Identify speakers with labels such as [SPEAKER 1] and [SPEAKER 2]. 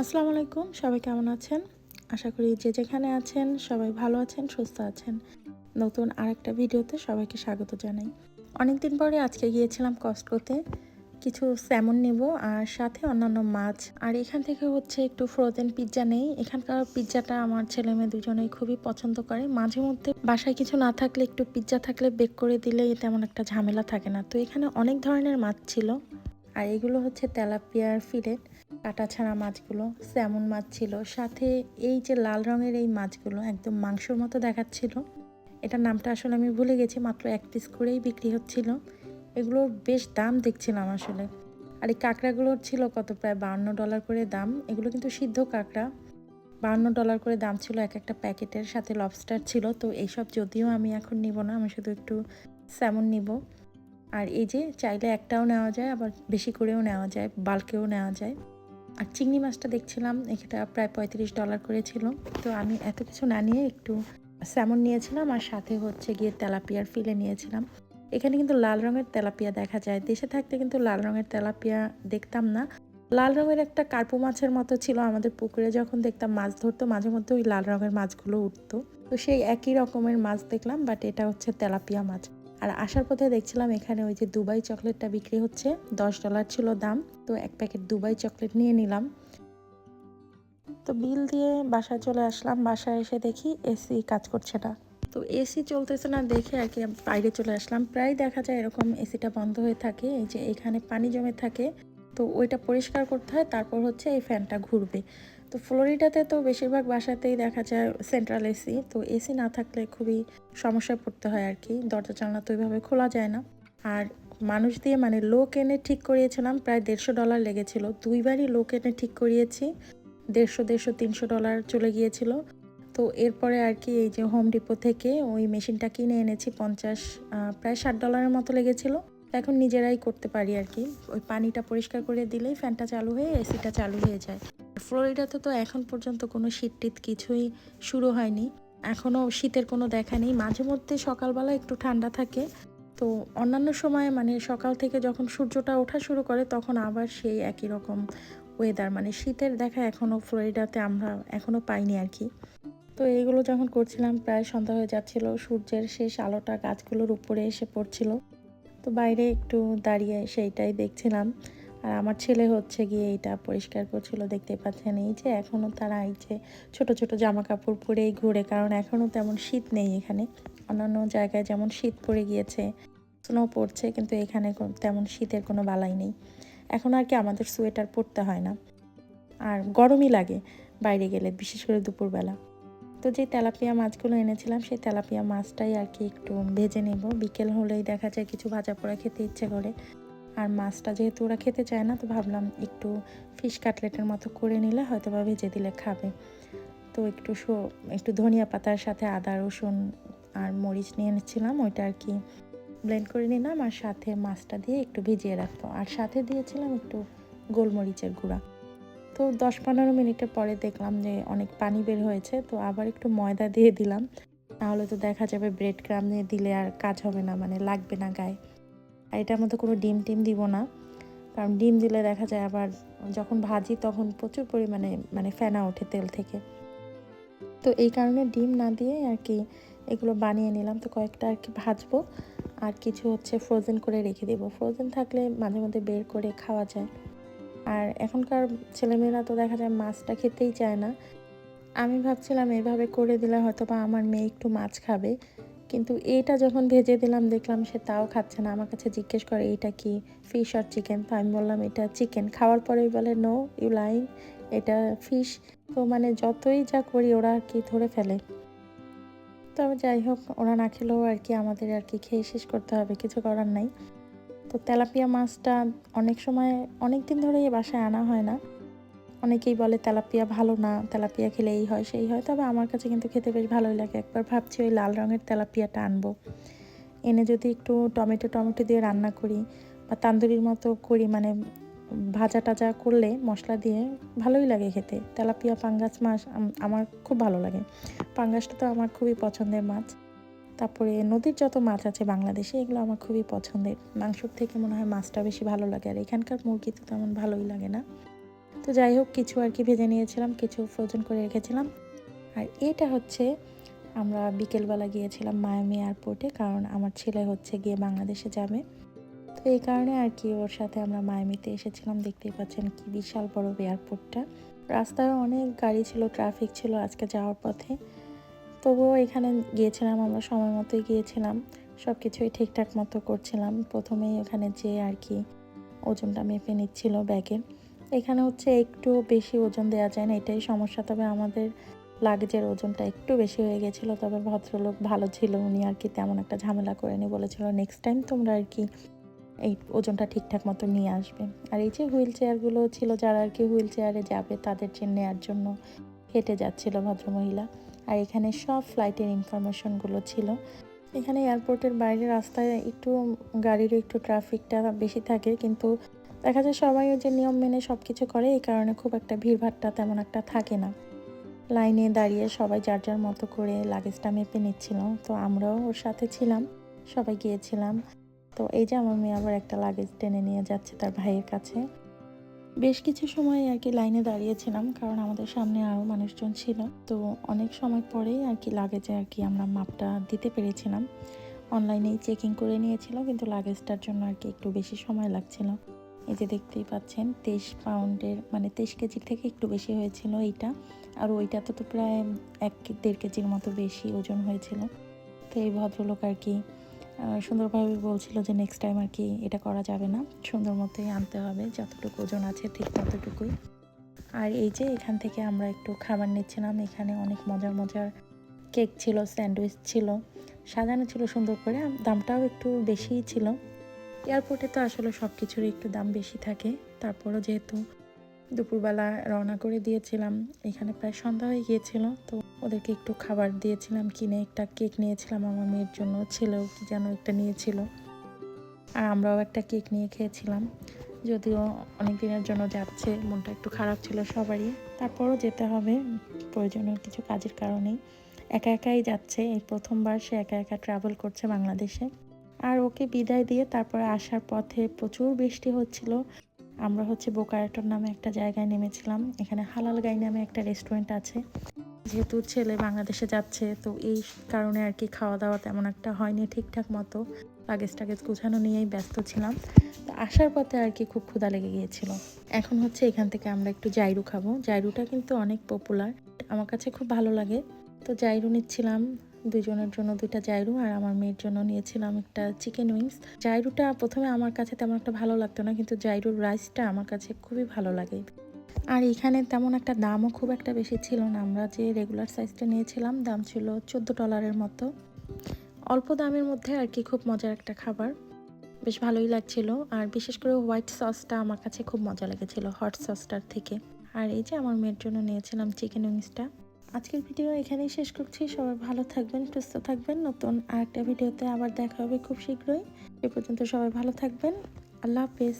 [SPEAKER 1] আসসালামু আলাইকুম, সবাই কেমন আছেন? আশা করি যে যেখানে আছেন, সবাই ভালো আছেন, সুস্থ আছেন। নতুন আরেকটা ভিডিওতে সবাইকে স্বাগত জানাই। অনেকদিন পরে আজকে গিয়েছিলাম কস্টকোতে কিছু স্যামন নেব আর সাথে অন্যান্য মাছ। আর এখান থেকে হচ্ছে একটু ফ্রোজেন পিৎজা নেই। এখানকার পিৎজাটা আমার ছেলে মেয়ে দুজনেই খুবই পছন্দ করে। মাঝে মধ্যে বাসায় কিছু না থাকলে একটু পিৎজা থাকলে বেক করে দিলে তেমন একটা ঝামেলা থাকে না। তো এখানে অনেক ধরনের মাছ ছিল। আর এগুলো হচ্ছে তেলাপিয়ার ফিলেট। কাটা ছাড়া মাছগুলো, স্যামন মাছ ছিল। সাথে এই যে লাল রঙের এই মাছগুলো একদম মাংসর মতো দেখাচ্ছিল। এটার নামটা আসলে আমি ভুলে গেছি, মাত্র এক পিস করেই বিক্রি হচ্ছিল। এগুলোর বেশ দাম দেখছিলাম আসলে। আর এই কাঁকড়াগুলোর ছিল কত? প্রায় বাউন্ন ডলার করে দাম। এগুলো কিন্তু সিদ্ধ কাঁকড়া। বাউন্ন ডলার করে দাম ছিল এক একটা প্যাকেটের। সাথে লবস্টার ছিল। তো এইসব যদিও আমি এখন নিব না, আমি শুধু একটু স্যামন নিব। আর এই যে চাইলে একটাও নেওয়া যায়, আবার বেশি করেও নেওয়া যায়, বাল্কেও নেওয়া যায়। আর চিংড়ি মাছটা দেখছিলাম, এটা প্রায় পঁয়ত্রিশ ডলার করে ছিল। তো আমি এত কিছু না নিয়ে একটু স্যামন নিয়েছিলাম, আর সাথে হচ্ছে গিয়ে তেলাপিয়ার ফিলে নিয়েছিলাম। এখানে কিন্তু লাল রঙের তেলাপিয়া দেখা যায়। দেশে থাকতে কিন্তু লাল রঙের তেলাপিয়া দেখতাম না। লাল রঙের একটা কার্পু মাছের মতো ছিল আমাদের পুকুরে, যখন দেখতাম মাছ ধরতো, মাঝে মধ্যে ওই লাল রঙের মাছগুলো উঠতো। তো সেই একই রকমের মাছ দেখলাম, বাট এটা হচ্ছে তেলাপিয়া মাছ। আর আসার পথে দেখছিলাম এখানে ওই যে দুবাই চকলেটটা বিক্রি হচ্ছে, দশ ডলার ছিল দাম, তো এক প্যাকেট দুবাই চকলেট নিয়ে নিলাম। তো বিল দিয়ে বাসায় চলে আসলাম, বাসায় এসে দেখি এসি কাজ করছে না। তো এসি চলতেছে না দেখে আর কি বাইরে চলে আসলাম। প্রায় দেখা যায় এরকম এসিটা বন্ধ হয়ে থাকে, এই যে এখানে পানি জমে থাকে, তো ওইটা পরিষ্কার করতে হয়, তারপর হচ্ছে এই ফ্যানটা ঘুরবে। তো ফ্লোরিডাতে তো বেশিরভাগ বাসাতেই দেখা যায় সেন্ট্রাল এসি তো এসি না থাকলে খুবই সমস্যায় পড়তে হয় আর কি। দরজা জানলা তো ওইভাবে খোলা যায় না। আর মানুষ দিয়ে মানে লোক এনে ঠিক করিয়েছিলাম, প্রায় দেড়শো ডলার লেগেছিল। দুইবারই লোক এনে ঠিক করিয়েছি, দেড়শো দেড়শো, তিনশো ডলার চলে গিয়েছিল। তো এরপরে আর কি এই যে হোম ডিপো থেকে ওই মেশিনটা কিনে এনেছি, পঞ্চাশ প্রায় ষাট ডলারের মতো লেগেছিল। এখন নিজেরাই করতে পারি আর কি। ওই পানিটা পরিষ্কার করে দিলেই ফ্যানটা চালু হয়ে এসিটা চালু হয়ে যায়। ফ্লোরিডাতে তো এখন পর্যন্ত কোনো শীত টিত কিছুই শুরু হয়নি। এখনও শীতের কোনো দেখা নেই। মাঝে মধ্যে সকালবেলা একটু ঠান্ডা থাকে। তো অন্যান্য সময়ে মানে সকাল থেকে যখন সূর্যটা ওঠা শুরু করে তখন আবার সেই একই রকম ওয়েদার মানে শীতের দেখা এখনও ফ্লোরিডাতে আমরা এখনও পাইনি আর কি। তো এইগুলো যখন করছিলাম প্রায় সন্ধ্যা হয়ে যাচ্ছিল। সূর্যের শেষ আলোটা গাছগুলোর উপরে এসে পড়ছিল। তো বাইরে একটু দাঁড়িয়ে সেইটাই দেখছিলাম। আর আমার ছেলে হচ্ছে গিয়ে এটা পরিষ্কার করছিল, দেখতে পাচ্ছেন এই যে এখনও তারা এই যে ছোটো ছোটো জামা কাপড় পরেই ঘুরে, কারণ এখনও তেমন শীত নেই এখানে। অন্যান্য জায়গায় যেমন শীত পড়ে গিয়েছে, স্নো পড়ছে, কিন্তু এখানে তেমন শীতের কোনো বালাই নেই। এখন আর কি আমাদের সোয়েটার পরতে হয় না। আর গরমই লাগে বাইরে গেলে, বিশেষ করে দুপুরবেলা। তো যে তেলাপিয়া মাছগুলো এনেছিলাম, সেই তেলাপিয়া মাছটাই আর কি একটু ভেজে নেব। বিকেল হলেই দেখা যায় কিছু ভাজা পোড়া খেতে ইচ্ছে করে। আর মাছটা যেহেতু ওরা খেতে চায় না, তো ভাবলাম একটু ফিশ কাটলেটের মতো করে নিলে হয়তো বা ভেজে দিলে খাবে। তো একটু একটু ধনিয়া পাতার সাথে আদা, রসুন আর মরিচ নিয়ে নিচ্ছিলাম, ওইটা আর কি ব্লেন্ড করে নিলাম আর সাথে মাছটা দিয়ে একটু ভিজিয়ে রাখব। আর সাথে দিয়েছিলাম একটু গোলমরিচের গুঁড়া। তো দশ পনেরো মিনিটের পরে দেখলাম যে অনেক পানি বের হয়েছে, তো আবার একটু ময়দা দিয়ে দিলাম। তাহলে তো দেখা যাবে ব্রেড ক্রাম দিয়ে দিলে আর কাজ হবে না মানে লাগবে না গায়ে। আর এটার মধ্যে কোনো ডিম টিম দিব না। কারণ ডিম দিলে দেখা যায় আবার যখন ভাজি তখন প্রচুর পরিমাণে মানে ফেনা ওঠে তেল থেকে। তো এই কারণে ডিম না দিয়ে আর কি এগুলো বানিয়ে নিলাম। তো কয়েকটা আর কি ভাজবো। আর কিছু হচ্ছে ফ্রোজেন করে রেখে দেবো। ফ্রোজেন থাকলে মাঝে মধ্যে বের করে খাওয়া যায়। আর এখনকার ছেলেমেয়েরা তো দেখা যায় মাছটা খেতেই চায় না। আমি ভাবছিলাম এভাবে করে দিলে হয়তো বা আমার মেয়ে একটু মাছ খাবে। কিন্তু এটা যখন ভেজে দিলাম, দেখলাম সে তাও খাচ্ছে না। আমার কাছে জিজ্ঞেস করে এইটা কি ফিশ আর চিকেন তো আমি বললাম, এটা চিকেন খাওয়ার পরেই বলে নো ইউ লাইং এটা ফিশ তো মানে যতই যা করি, ওরা আর কি ধরে ফেলে। তবে যাই হোক, ওরা না খেলেও আর কি আমাদের আর কি খেয়ে শেষ করতে হবে, কিছু করার নাই। তো তেলাপিয়া মাছটা অনেক সময় অনেক দিন ধরেই বাসায় আনা হয় না। অনেকেই বলে তেলাপিয়া ভালো না, তেলাপিয়া খেলে এই হয়, সেই হয়। তবে আমার কাছে কিন্তু খেতে বেশ ভালোই লাগে। একবার ভাবছি ওই লাল রঙের তেলাপিয়াটা আনব। এনে যদি একটু টমেটো টমেটো দিয়ে রান্না করি বা তান্দুরির মতো করি মানে ভাজা টাজা করলে মশলা দিয়ে ভালোই লাগে খেতে। তেলাপিয়া, পাঙ্গাস মাছ আমার খুব ভালো লাগে। পাঙ্গাসটা তো আমার খুবই পছন্দের মাছ। তারপরে নদীর যত মাছ আছে বাংলাদেশে, এগুলো আমার খুবই পছন্দের। মাংসর থেকে মনে হয় মাছটা বেশি ভালো লাগে। আর এখানকার মুরগি তো তেমন ভালোই লাগে না। তো যাই হোক, কিছু আর কি ভেজে নিয়েছিলাম, কিছু ফ্রোজেন করে রেখেছিলাম। আর এটা হচ্ছে আমরা বিকেলবেলা গিয়েছিলাম মায়ামি এয়ারপোর্টে কারণ আমার ছেলে হচ্ছে গিয়ে বাংলাদেশে যাবে। তো এই কারণে আর কি ওর সাথে আমরা মায়ামিতে এসেছিলাম, দেখতেই পাচ্ছেন কি বিশাল বড় এয়ারপোর্টটা রাস্তায় অনেক গাড়ি ছিল ট্রাফিক ছিল আজকে যাওয়ার পথে। তবুও এখানে গিয়েছিলাম, আমরা সময় মতোই গিয়েছিলাম সব কিছুই ঠিকঠাক মতো করছিলাম। প্রথমেই ওখানে যেয়ে আর কি ওজনটা মেপে নিচ্ছিল ব্যাগে। এখানে হচ্ছে একটু বেশি ওজন দেওয়া যায় না, এটাই সমস্যা। তবে আমাদের লাগেজের ওজনটা একটু বেশি হয়ে গেছিল, তবে ভদ্রলোক ভালো ছিল, উনি আর কি তেমন একটা ঝামেলা করেনি, বলেছিল নেক্সট টাইম তোমরা আর কি এই ওজনটা ঠিকঠাক মতো নিয়ে আসবে। আর এই যে হুইল চেয়ারগুলো ছিল, যারা আর কি হুইল চেয়ারে যাবে, তাদের জন্য নেওয়ার জন্য হেঁটে যাচ্ছিল ভদ্রমহিলা। আর এখানে সব ফ্লাইটের ইনফরমেশনগুলো ছিল। এখানে এয়ারপোর্টের বাইরে রাস্তায় একটু গাড়ির একটু ট্রাফিকটা বেশি থাকে, কিন্তু দেখা যায় সবাই ওই যে নিয়ম মেনে সব কিছু করে, এই কারণে খুব একটা ভিড়ভাট্টা তেমন একটা থাকে না। লাইনে দাঁড়িয়ে সবাই যার যার মতো করে লাগেজটা মেপে নিচ্ছিল। তো আমরাও ওর সাথে ছিলাম, সবাই গিয়েছিলাম। তো এই যে আমার মেয়ে আবার একটা লাগেজ টেনে নিয়ে যাচ্ছে তার ভাইয়ের কাছে। বেশ কিছু সময় আর কি লাইনে দাঁড়িয়েছিলাম, কারণ আমাদের সামনে আরও মানুষজন ছিল। তো অনেক সময় পরেই আর কি লাগেজে আর কি আমরা মাপটা দিতে পেরেছিলাম। অনলাইনেই চেকিং করে নিয়েছিল, কিন্তু লাগেজটার জন্য আর কি একটু বেশি সময় লাগছিল। এই যে দেখতেই পাচ্ছেন, তেইশ পাউন্ডের মানে তেইশ কেজির থেকে একটু বেশি হয়েছিল এইটা। আর ওইটা তো তো প্রায় এক দেড় কেজির মতো বেশি ওজন হয়েছিল। তো এই ভদ্রলোক আর কি সুন্দরভাবে বলছিল যে নেক্সট টাইম আর কি এটা করা যাবে না। সুন্দর মতোই আনতে হবে, যতটুকু ওজন আছে ঠিক ততটুকুই। আর এই যে এখান থেকে আমরা একটু খাবার নিচ্ছিলাম, এখানে অনেক মজার মজার কেক ছিল, স্যান্ডউইচ ছিল, সাজানো ছিল সুন্দর করে দামটাও একটু বেশিই ছিল। এয়ারপোর্টে তো আসলে সব কিছুরই একটু দাম বেশি থাকে। তারপরও যেহেতু দুপুরবেলা রওনা করে দিয়েছিলাম, এখানে প্রায় সন্ধ্যা হয়ে গিয়েছিল, তো ওদেরকে একটু খাবার দিয়েছিলাম, কিনে একটা কেক নিয়েছিলাম আমার মেয়ের জন্য, ছেলেও কি যেন একটা নিয়েছিল। আর আমরাও একটা কেক নিয়ে খেয়েছিলাম, যদিও অনেক দিনের জন্য যাচ্ছে, মনটা একটু খারাপ ছিল সবারই। তারপরও যেতে হবে, প্রয়োজনীয় কিছু কাজের কারণেই। একা একাই যাচ্ছে, এই প্রথমবার সে একা একা ট্রাভেল করছে বাংলাদেশে। ওকে বিদায় দিয়ে তারপরে আসার পথে প্রচুর বৃষ্টি হচ্ছিল। আমরা হচ্ছে বোকারাটন নামে একটা জায়গায় নেমেছিলাম। এখানে হালাল গাই নামে একটা রেস্টুরেন্ট আছে। যেহেতু ছেলে বাংলাদেশে যাচ্ছে, তো এই কারণে আর কি খাওয়া দাওয়া তেমন একটা হয়নি ঠিকঠাক মতো। লাগেজ টাগেজ গুছানো নিয়েই ব্যস্ত ছিলাম। তো আসার পথে আর কি খুব ক্ষুধা লেগে গিয়েছিল। এখন হচ্ছে এখান থেকে আমরা একটু জাইরু খাব। জাইরুটা কিন্তু অনেক পপুলার আমার কাছে খুব ভালো লাগে। তো জাইরু নিচ্ছিলাম। দুজনের জন্য দুইটা জাইরু আর আমার মেয়ের জন্য নিয়েছিলাম একটা চিকেন উইংস। জাইরুটা প্রথমে আমার কাছে তেমন একটা ভালো লাগতো না, কিন্তু জাইরুর রাইসটা আমার কাছে খুবই ভালো লাগে। আর এখানে তেমন একটা দামও খুব একটা বেশি ছিল না, আমরা যে রেগুলার সাইজটা নিয়েছিলাম দাম ছিল চোদ্দ ডলারের মতো। অল্প দামের মধ্যে আর কি খুব মজার একটা খাবার। বেশ ভালোই লাগছিল আর বিশেষ করে হোয়াইট সসটা আমার কাছে খুব মজা লেগেছিল, হট সসটার থেকে। আর এই যে আমার মেয়ের জন্য নিয়েছিলাম চিকেন উইংসটা। আজকের ভিডিও এখানেই শেষ করছি। সবাই ভালো থাকবেন, সুস্থ থাকবেন। নতুন আরেকটা ভিডিওতে আবার দেখা হবে খুব শীঘ্রই। এ পর্যন্ত সবাই ভালো থাকবেন। আল্লাহ হাফেজ।